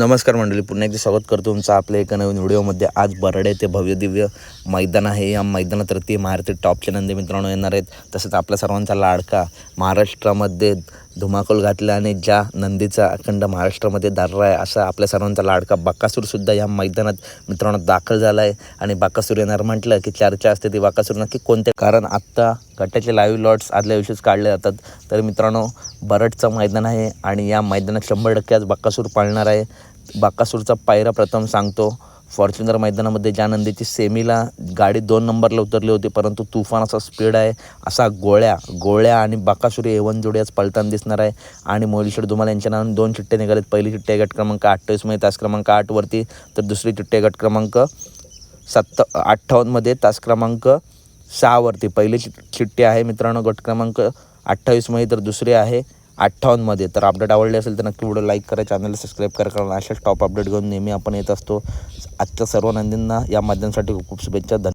नमस्कार मंडळी पुन्हा एकदा स्वागत करतो तुमचं आपल्या एका नवीन व्हिडिओमध्ये. आज बरडे ते भव्य दिव्य मैदान आहे. या मैदानात महाराष्ट्र टॉपचे नंदी मित्रांनो येणार आहेत. तसंच आपल्या सर्वांचा लाडका महाराष्ट्रामध्ये धुमाकूळ घातला आणि ज्या नंदीचा अखंड महाराष्ट्रामध्ये दर्रा आहे असा आपल्या सर्वांचा लाडका बाकासूरसुद्धा या मैदानात मित्रांनो दाखल झाला आहे आणि बाकासूर येणार म्हटलं की चर्चा असते ती बाकासूर. नक्की कोणते? कारण आत्ता गटाचे लाईव्ह लॉट्स आदल्या दिवशीच काढले जातात. तर मित्रांनो बरटचं मैदान आहे आणि या मैदानात शंभर टक्के आज बाकासूर पाळणार आहे. बाकासूरचा पायरा प्रथम सांगतो. फॉर्च्युनर मैदानामध्ये ज्या नंदीची सेमीला गाडी दोन नंबरला उतरली होती परंतु तुफान असा स्पीड आहे असा गोळ्या गोळ्या आणि बाकासुरी एवन जोडी आज पलताना दिसणार आहे. आणि मोलीश्वर धुमाल यांच्या नावाने दोन चिट्टे निघालेत. पहिली चिट्टे गट क्रमांक अठ्ठावीसमध्ये तास क्रमांक आठवरती तर दुसरी चिट्टे गट क्रमांक सत्त अठ्ठावन्नमध्ये तास क्रमांक सहावरती पहिली चिट्टी आहे मित्रांनो गट क्रमांक अठ्ठावीसमध्ये तर दुसरी आहे अठ्ठावन्नमध्ये तर अपडेट आवडले असेल तर नक्की व्हिडिओ लाईक करा चॅनलला सबस्क्राईब करा कारण अशाच टॉप अपडेट घेऊन नेहमी आपण येत असतो. आजच्या सर्व नंदींना या माध्यमासाठी खूप खूप शुभेच्छा. धन्यवाद.